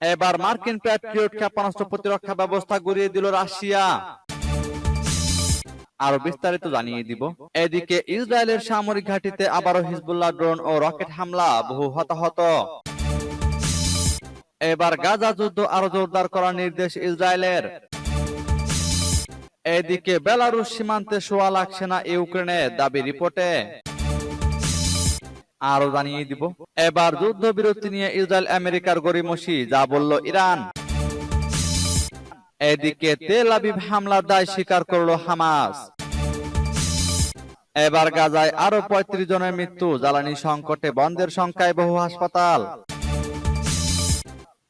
এবার মার্কিন প্যাট্রিয়ট ক্ষেপণাস্ত্র প্রতিরক্ষা ব্যবস্থা গড়িয়ে দিল রাশিয়া। আরও বিস্তারিত জানিয়ে দিব। এদিকে ইসরায়েলের সামরিক ঘাঁটিতে আবারও হিজবুল্লাহ ড্রোন ও রকেট হামলা বহু হতাহত। এবার গাজা যুদ্ধ আরও জোরদার করার নির্দেশ ইসরায়েলের। এদিকে বেলারুশ সীমান্তে সোয়া লাখ সেনা ইউক্রেনে দাবি রিপোর্টে। আরও জানিয়ে দিব। এবার যুদ্ধবিরতি নিয়ে ইসরায়েল আমেরিকার গরিমসি যা বলল ইরান। এদিকে তেল আবিব হামলার দায় স্বীকার করল হামাস। এবার গাজায় আরও পঁয়ত্রিশ জনের মৃত্যু, জ্বালানি সংকটে বন্ধের সংখ্যায় বহু হাসপাতাল।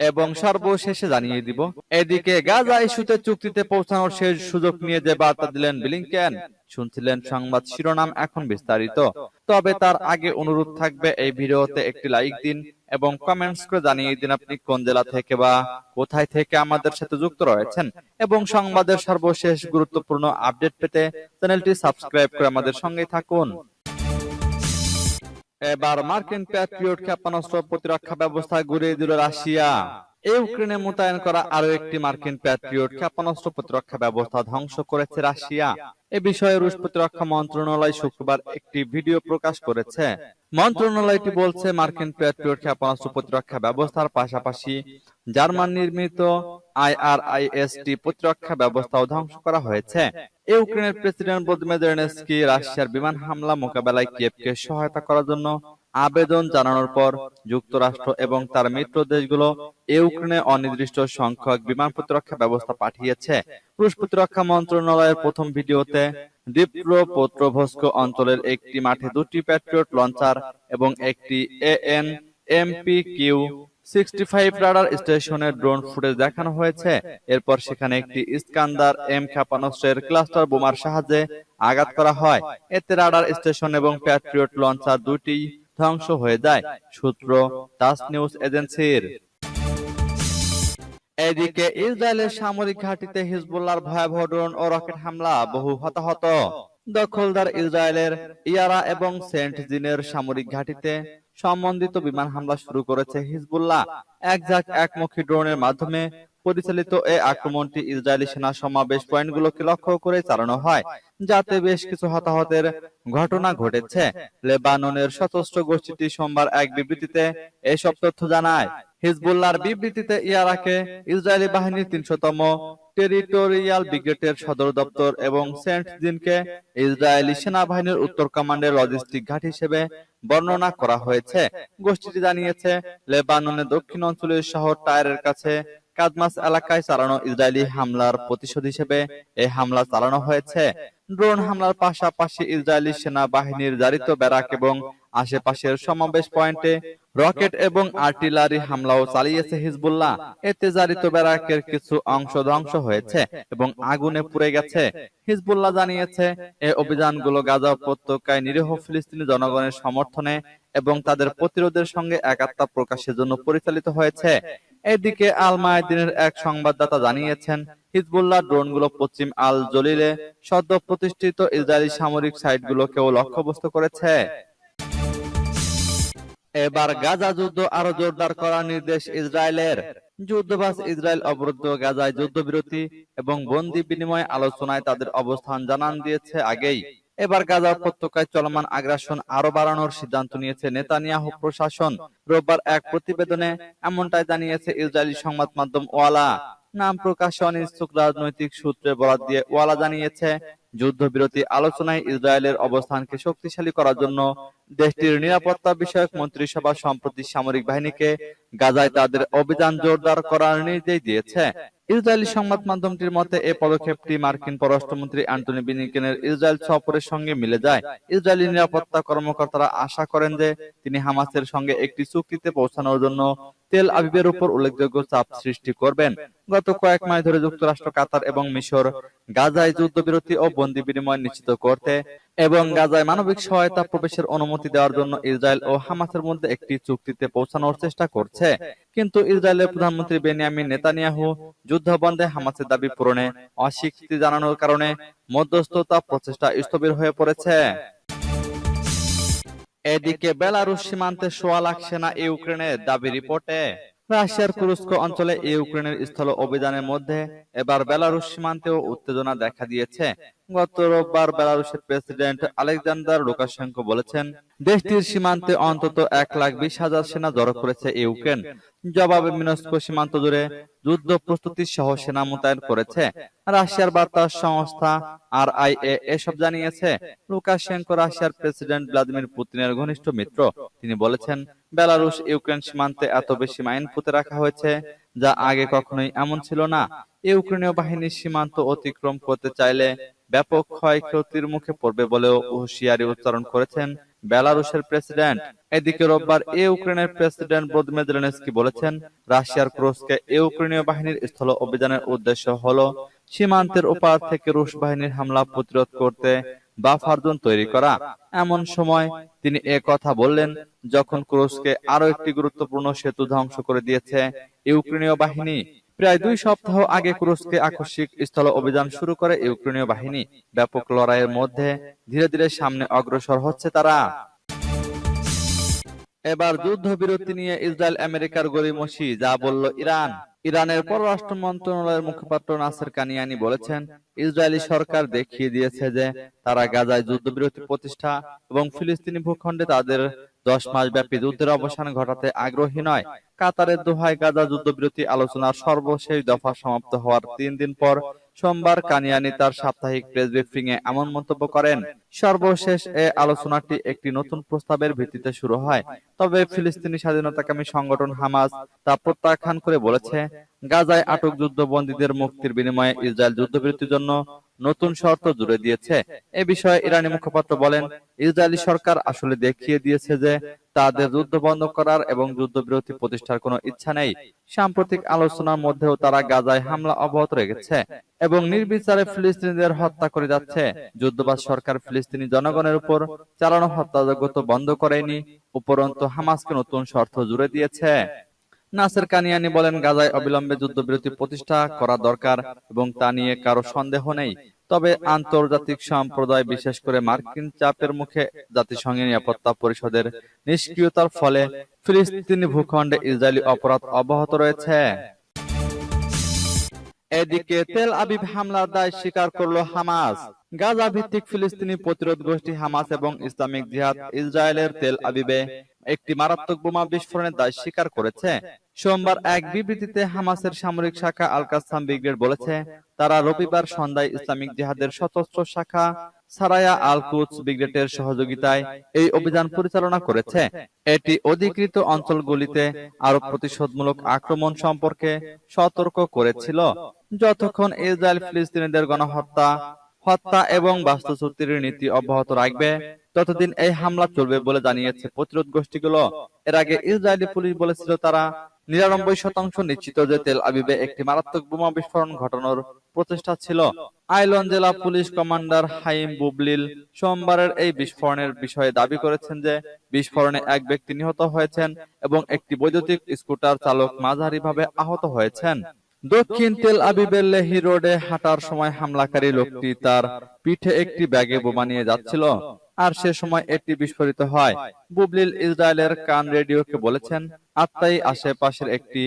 এবং সর্বশেষে জানিয়ে দিব, এদিকে গাজা ইস্যুতে চুক্তিতে পৌঁছানোর শেষ সুযোগ নিয়ে যে বার্তা দিলেন ব্লিংকেন শুনছিলেন সংবাদ শিরোনাম এখন বিস্তারিত। তবে তার আগে অনুরোধ থাকবে এই ভিডিওতে একটি লাইক দিন এবং কমেন্টস করে জানিয়ে দিন আপনি কোন জেলা থেকে বা কোথায় থেকে আমাদের সাথে যুক্ত রয়েছেন। এবং সংবাদের সর্বশেষ গুরুত্বপূর্ণ আপডেট পেতে চ্যানেলটি সাবস্ক্রাইব করে আমাদের সঙ্গে থাকুন। এবার মার্কিন প্যাট্রিয়ট ক্ষেপণাস্ত্র প্রতিরক্ষা ব্যবস্থা ঘুরিয়ে দিল রাশিয়া। ইউক্রেনে মোতায়েন করা আরও একটি মার্কিন প্যাট্রিয়ট ক্ষেপণাস্ত্র প্রতিরক্ষা ব্যবস্থা ধ্বংস করেছে রাশিয়া। এ বিষয়ে রুশ প্রতিরক্ষা মন্ত্রণালয় শুক্রবার একটি ভিডিও প্রকাশ করেছে। মন্ত্রণালয়টি বলছে মার্কিন প্যাট্রিয়ট ক্ষেপণাস্ত্র প্রতিরক্ষা ব্যবস্থার পাশাপাশি জার্মান নির্মিত আইআরআইএসটি প্রতিরক্ষা ব্যবস্থাও ধ্বংস করা হয়েছে। ইউক্রেনের প্রেসিডেন্ট ভলোদিমির জেলেনস্কি রাশিয়ার বিমান হামলা মোকাবেলায় কিয়েভকে সহায়তা করার জন্য আবেদন জানানোর পর যুক্তরাষ্ট্র এবং তার মিত্র দেশগুলো ইউক্রেনে অনির্দিষ্ট সংখ্যক বিমান প্রতিরক্ষা ব্যবস্থা পাঠিয়েছে। রুশ প্রতিরক্ষা মন্ত্রণালয়ের প্রথম ভিডিওতে ডিপ্রোপোত্রভস্ক অঞ্চলের একটি মাঠে দুটি প্যাট্রিয়ট লঞ্চার এবং একটি A AN MP Q sixty five radar স্টেশনের ড্রোন ফুটেজ দেখানো হয়েছে। এরপর সেখানে একটি ইস্কান্দার এম ক্ষেপণাস্ত্রের ক্লাস্টার বোমার সাহায্যে আঘাত করা হয়। এতে রাডার স্টেশন এবং প্যাট্রিয়ট লঞ্চার দুটি ধ্বংস হয়ে যায়, সূত্র তাস নিউজ এজেন্সির। এদিকে ইসরায়েলের সামরিক ঘাঁটিতে হিজবুল্লাহর ভয়াবহ ড্রোন ও রকেট হামলা, বহু হতাহত। দখলদার ইসরায়েলের ইয়ারা এবং সেন্ট জিনের সামরিক ঘাঁটিতে সম্বন্ধিত বিমান হামলা শুরু করেছে হিজবুল্লাহ। এক ঝাঁক একমুখী ড্রোনের মাধ্যমে পরিচালিত এই আক্রমণটি ইসরায়েলি সেনা সমাবেশ পয়েন্টগুলোকে লক্ষ্য করে চালানো হয়, যাতে বেশ কিছু হতাহতের ঘটনা ঘটেছে। লেবাননের সশস্ত্র গোষ্ঠীটি সোমবার এক বিবৃতিতে এসব তথ্য জানায়। হিজবুল্লাহর বিবৃতিতে ইয়ারাকে ইসরায়েলি বাহিনীর তিনশোতম টেরিটোরিয়াল ব্রিগেডের সদর দপ্তর এবং সেন্ট জিনকে ইসরায়েলি সেনাবাহিনীর উত্তর কমান্ডের লজিস্টিক ঘাট হিসেবে বর্ণনা করা হয়েছে। গোষ্ঠীটি জানিয়েছে, লেবাননের দক্ষিণ অঞ্চলের শহর টায়ারের কাছে কাদমাস এলাকায় চালানো ইসরায়েলি হামলার প্রতিশোধ হিসেবে এই হামলা চালানো হয়েছে। ড্রোন হামলার পাশাপাশি ইসরায়েলি সেনাবাহিনীর জারিত ব্যারাক এবং আশেপাশের সমাবেশ পয়েন্টে রকেট এবং আর্টিলারি হামলাও চালিয়েছে হিজবুল্লাহ। এতে জারিত ব্যারাকের কিছু অংশ ধ্বংস হয়েছে এবং আগুনে পুড়ে গেছে। হিজবুল্লাহ জানিয়েছে এই অভিযানগুলো গাজা উপত্যকায় নিরীহ ফিলিস্তিনি জনগণের সমর্থনে এবং তাদের প্রতিরোধের সঙ্গে একাত্মা প্রকাশের জন্য পরিচালিত হয়েছে। এদিকে আল মায়াদিনের এক সংবাদদাতা জানিয়েছেন, হিজবুল্লাহ ড্রোনগুলো পশ্চিম আল জলিলে সদ্য প্রতিষ্ঠিত ইসরায়েলি সামরিক সাইটগুলোকেও লক্ষ্যবস্তু করেছে। এবার গাজা যুদ্ধ আরও জোরদার করার নির্দেশ ইসরায়েলের। যুদ্ধবাস ইসরায়েল অবরুদ্ধ গাজায় যুদ্ধবিরতি এবং বন্দি বিনিময় আলোচনায় তাদের অবস্থান জানান দিয়েছে আগেই। এবার গাজা উপত্যকায় চলমান আগ্রাসন আরও বাড়ানোর সিদ্ধান্ত নিয়েছে নেতানিয়াহু প্রশাসন। রোববার এক প্রতিবেদনে এমনটাই জানিয়েছে ইসরায়েলি সংবাদ মাধ্যম ওয়ালা। নাম প্রকাশে অনিচ্ছুক রাজনৈতিক সূত্রে বরাদ দিয়ে ওয়ালা জানিয়েছে যুদ্ধবিরতি আলোচনায় ইসরায়েলের অবস্থানকে শক্তিশালী করার জন্য দেশটির নিরাপত্তা বিষয়ক মন্ত্রিসভা সম্প্রতি সামরিক বাহিনীকে গাজায় তাদের অভিযান জোরদার করার নির্দেশ দিয়েছে। ইসরায়েলি সংবাদ মাধ্যমটির মতে এই পদক্ষেপটি মার্কিন পররাষ্ট্রমন্ত্রী অ্যান্টনি ব্লিংকেনের ইসরায়েল সফরের সঙ্গে মিলে যায়। ইসরায়েলি নিরাপত্তা কর্মকর্তারা আশা করেন যে তিনি হামাসের সঙ্গে একটি চুক্তিতে পৌঁছানোর জন্য তেল আবিবের উপর উল্লেখযোগ্য চাপ সৃষ্টি করবেন। গত কয়েক মাস ধরে যুক্তরাষ্ট্র, কাতার এবং মিশর গাজায় যুদ্ধবিরতি ও বন্দি বিনিময় নিশ্চিত করতে এবং গাজায় মানবিক সহায়তা প্রবেশের অনুমতি দেওয়ার জন্য ইসরায়েল ও হামাসের মধ্যে একটি চুক্তিতে পৌঁছানোর চেষ্টা করছে। কিন্তু ইসরায়েলের প্রধানমন্ত্রী বেনিয়ামিন নেতানিয়াহু যুদ্ধ বন্ধে হামাসের দাবি পূরণে অস্বীকৃতি জানানোর কারণে মধ্যস্থতা প্রচেষ্টা স্থবির হয়ে পড়েছে। এদিকে বেলারুশ সীমান্তে সোয়া লাখ সেনা ইউক্রেনের দাবি রিপোর্টে। রাশিয়ার কুরস্ক অঞ্চলে ইউক্রেনের স্থল অভিযানের মধ্যে এবার বেলারুশ সীমান্তেও উত্তেজনা দেখা দিয়েছে। গত রোববার বেলারুশের প্রেসিডেন্ট আলেকজান্ডার লুকাশেঙ্কো বলেছেন, দেশটির সীমান্তে অন্তত এক লাখ বিশ হাজার সেনা জড়ো করেছে ইউক্রেন। জবাবে মিনস্কো সীমান্ত জুড়ে যুদ্ধ প্রস্তুতি সহ সেনা মোতায়েন করেছে। রাশিয়ার বার্তা সংস্থা আর আই এসব জানিয়েছে। লুকাশেঙ্কো রাশিয়ার প্রেসিডেন্ট ভ্লাদিমির পুতিনের ঘনিষ্ঠ মিত্র। তিনি বলেছেন, বেলারুশ ইউক্রেন সীমান্তে এত বেশি মাইন পুঁতে রাখা হয়েছে, যা আগে কখনোই এমন ছিল না। ইউক্রেনীয় বাহিনী সীমান্ত অতিক্রম করতে চাইলে ব্যাপক ক্ষয়ক্ষতির মুখে পড়বে বলেও হুঁশিয়ারি উচ্চারণ করেছেন বেলারুশের প্রেসিডেন্ট। এদিকে রোববার ইউক্রেনের প্রেসিডেন্ট ভ্লাদিমির জেলেনস্কি বলেছেন, রাশিয়ার ক্রোসকে ইউক্রেনীয় বাহিনীর স্থল অভিযানের উদ্দেশ্য হলো সীমান্তের ওপার থেকে রুশ বাহিনীর হামলা প্রতিরোধ করতে বাফার জোন তৈরি করা। এমন সময় তিনি এ কথা বললেন, যখন ক্রোসকে আরও একটি গুরুত্বপূর্ণ সেতু ধ্বংস করে দিয়েছে ইউক্রেনীয় বাহিনী। প্রায় দুই সপ্তাহ আগে কুরস্কে আকস্মিক স্থল অভিযান শুরু করে ইউক্রেনীয় বাহিনী। ব্যাপক লড়াইয়ের মধ্যে ধীরে ধীরে সামনে অগ্রসর হচ্ছে তারা। এবার যুদ্ধবিরতি নিয়ে ইসরায়েল, আমেরিকার গরিমসি যা বলল ইরান। ইরানের পররাষ্ট্র মন্ত্রণালয়ের মুখপাত্র নাসের কানিয়ানি বলেছেন, ইসরায়েলি সরকার দেখিয়ে দিয়েছে যে তারা গাজায় যুদ্ধবিরতি প্রতিষ্ঠা এবং ফিলিস্তিনি ভূখণ্ডে তাদের দশ মাস ব্যাপী যুদ্ধের অবসান ঘটাতে আগ্রহী নয়। কাতারের দোহায় গাজা যুদ্ধবিরতি আলোচনার সর্বশেষ দফা সমাপ্ত হওয়ার তিন দিন পর সোমবার কানিয়ানি তার সাপ্তাহিক প্রেস ব্রিফিং এ এমন মন্তব্য করেন, সর্বশেষ এ আলোচনাটি একটি নতুন প্রস্তাবের ভিত্তিতে শুরু হয়। তবে ফিলিস্তিনি স্বাধীনতাকামী সংগঠন হামাস তা প্রত্যাখ্যান করে বলেছে, গাজায় আটক যুদ্ধবন্দীদের মুক্তির বিনিময়ে ইসরায়েল যুদ্ধবিরতির জন্য নতুন শর্ত জুড়ে দিয়েছে। এ বিষয়ে ইরানি মুখপাত্র বলেন, ইসরায়েলি সরকার আসলে দেখিয়ে দিয়েছে যে তাদের যুদ্ধ বন্ধ করার এবং যুদ্ধবিরতি প্রতিষ্ঠার কোনো ইচ্ছা নেই। সাম্প্রতিক আলোচনার মধ্যেও তারা গাজায় হামলা অব্যাহত রেখেছে এবং নির্বিচারে ফিলিস্তিনিদের হত্যা করে যাচ্ছে। যুদ্ধবাদ সরকার ফিলিস্তিনি জনগণের উপর চালানো হত্যাযজ্ঞ বন্ধ করেনি, উপরন্তু হামাসকে নতুন শর্ত জুড়ে দিয়েছে। নাসের কানিয়ানি বলেন, গাজায় অবিলম্বে যুদ্ধবিরতি প্রতিষ্ঠা করা দরকার এবং তা নিয়ে কারও সন্দেহ নেই। তবে আন্তর্জাতিক সম্প্রদায়, বিশেষ করে মার্কিন চাপের মুখে জাতিসংঘের নিরাপত্তা পরিষদের নিষ্ক্রিয়তার ফলে ফিলিস্তিনি ভূখণ্ডে ইসরায়েলি অপরাধ অব্যাহত রয়েছে। এদিকে তেল আবিব হামলার দায় স্বীকার করল হামাস। গাজা ভিত্তিক ফিলিস্তিনি প্রতিরোধ গোষ্ঠী হামাস এবং ইসলামিক জিহাদ ইসরায়েলের তেল আবিবে একটি মারাত্মক বোমা বিস্ফোরণের দায় স্বীকার করেছে। সোমবার এক বিবৃতিতে হামাসের সামরিক শাখা আল কাসাম ব্রিগেড বলেছে, তারা রবিবার সন্ধ্যায় ইসলামিক জিহাদের সশস্ত্র শাখা সারায়া আল কুচ ব্রিগেডের সহযোগিতায় এই অভিযান পরিচালনা করেছে। এটি অধিকৃত অঞ্চলগুলিতে আরও প্রতিশোধমূলক আক্রমণ সম্পর্কে সতর্ক করেছিল। যতক্ষণ ইসরায়েল ফিলিস্তিনিদের গণহত্যা, হত্যা এবং বাস্তুচ্যুতির নীতি অব্যাহত রাখবে ততদিন এই হামলা চলবে বলে জানিয়েছে প্রতিরোধ গোষ্ঠীগুলো। এর আগে ইসরায়েলি পুলিশ বলেছিল তারা নিরানব্বই শতাংশ নিশ্চিত যে তেল আবিবে একটি মারাত্মক বোমা বিস্ফোরণ ঘটানোর প্রচেষ্টা ছিল। আইলন জেলা পুলিশ কমান্ডার হাইম বুবলিল সোমবারের এই বিস্ফোরণের বিষয়ে দাবি করেছেন যে বিস্ফোরণে এক ব্যক্তি নিহত হয়েছেন এবং একটি বৈদ্যুতিক স্কুটার চালক মাঝারিভাবে আহত হয়েছেন। দক্ষিণ তেল আবিবের লেহি রোডে হাঁটার সময় হামলাকারী লোকটি তার পিঠে একটি ব্যাগে বোমা নিয়ে যাচ্ছিল। আর সে সময় এটি বিস্ফোরিত হয়। বুবলিল ইসরায়েলের কান রেডিওকে বলেছেন, আত্মাই আশেপাশের একটি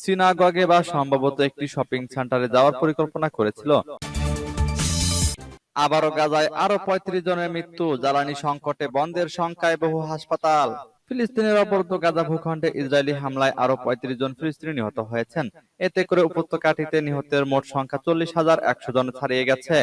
সিনাগগে বা সম্ভবত একটি শপিং সেন্টারে যাওয়ার পরিকল্পনা করেছিল। আবারও গাজায় আরও পঁয়ত্রিশ জনের মৃত্যু, জ্বালানি সংকটে বন্ধের সংখ্যায় বহু হাসপাতাল। ফিলিস্তিনের অবরুদ্ধ গাজা ভূখণ্ডে ইসরায়েলি হামলায় আরও পঁয়ত্রিশ জন ফিলিস্তিনি নিহত হয়েছেন। এতে করে উপত্যকাটিতে নিহতের মোট সংখ্যা চল্লিশ হাজার একশো জন ছাড়িয়ে গেছে।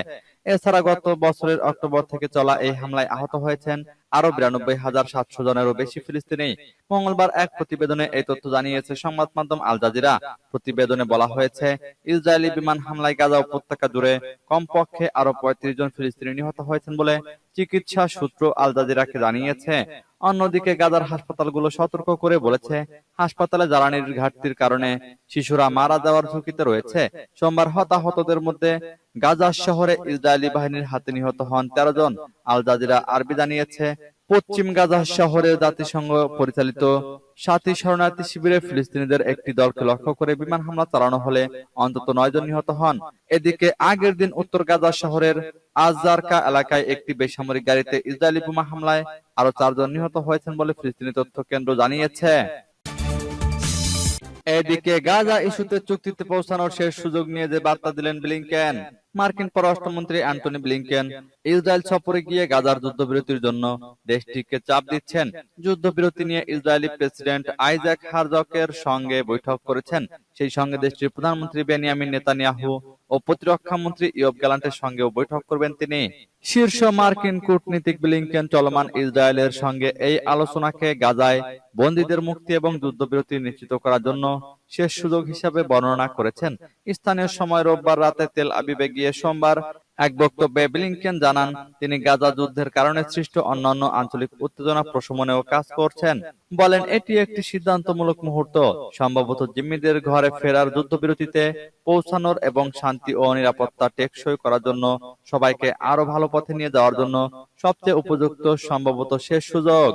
এছাড়া গত বছরের অক্টোবর থেকে চলা এই হামলায় আহত হয়েছেন আরও বিরানব্বই হাজার সাতশো জনেরও বেশি ফিলিস্তিনি। মঙ্গলবার এক প্রতিবেদনে এই তথ্য জানিয়েছে সংবাদ মাধ্যম আল জাজিরা। প্রতিবেদনে বলা হয়েছে ইসরায়েলি বিমান হামলায় গাজা উপত্যকা জুড়ে কমপক্ষে আরও পঁয়ত্রিশ জন ফিলিস্তিনি নিহত হয়েছেন বলে চিকিৎসা সূত্র আল জাজিরাকে জানিয়েছে, অন্যদিকে গাজার হাসপাতালগুলো সতর্ক করে বলেছে, হাসপাতালে জ্বালানির ঘাটতির কারণে শিশুরা মারা যাওয়ার ঝুঁকিতে রয়েছে। সোমবার হতাহতদের মধ্যে গাজার শহরে ইসরায়েলি বাহিনীর হাতে নিহত হন তেরো জন। আল জাজিরা আরবি জানিয়েছে পশ্চিম গাজা শহরে জাতিসংঘ পরিচালিত সাথী শরণার্থী শিবিরে ফিলিস্তিনিদের একটি দলকে লক্ষ্য করে বিমান হামলা চালানো হলে অন্তত নয় জন নিহত হন। এদিকে আগের দিন উত্তর গাজা শহরের আজারকা এলাকায় একটি বেসামরিক গাড়িতে ইসরায়েলি বোমা হামলায় আরও চারজন নিহত হয়েছেন বলে ফিলিস্তিনি তথ্য কেন্দ্র জানিয়েছে। এদিকে গাজা ইস্যুতে চুক্তিতে পৌঁছানোর শেষ সুযোগ নিয়ে যে বার্তা দিলেন ব্লিংকেন। মার্কিন পররাষ্ট্রমন্ত্রী অ্যান্টনি ব্লিংকেন ইসরায়েল সফরে গিয়ে গাজার যুদ্ধবিরতির জন্য দেশটিকে চাপ দিচ্ছেন। যুদ্ধবিরতি নিয়ে ইসরায়েলি প্রেসিডেন্ট আইজাক হারজকের সঙ্গে বৈঠক করেছেন। সেই সঙ্গে দেশটির প্রধানমন্ত্রী বেনিয়ামিন নেতানিয়াহু ও প্রতিরক্ষা মন্ত্রী ইয়ব গ্যালান্টের সঙ্গেও বৈঠক করবেন তিনি। শীর্ষ মার্কিন কূটনীতিক ব্লিংকেন চলমান ইসরায়েলের সঙ্গে এই আলোচনাকে গাজায় বন্দীদের মুক্তি এবং যুদ্ধবিরতি নিশ্চিত করার জন্য শেষ সুযোগ হিসাবে বর্ণনা করেছেন। স্থানীয় সময় রোববার রাতে তেল আবিবে গিয়ে সোমবার এক বক্তব্যে ব্লিংকেন জানান, তিনি গাজা যুদ্ধের কারণে সৃষ্ট অন্যান্য আঞ্চলিক উত্তেজনা প্রশমনেও কাজ করছেন। বলেন, এটি একটি সিদ্ধান্তমূলক মুহূর্ত। সম্ভবত জিম্মিদের ঘরে ফেরার যুদ্ধবিরতিতে পৌঁছানোর এবং শান্তি ও নিরাপত্তা টেকসই করার জন্য সবাইকে আরও ভালো পথে নিয়ে যাওয়ার জন্য সবচেয়ে উপযুক্ত সম্ভবত শেষ সুযোগ।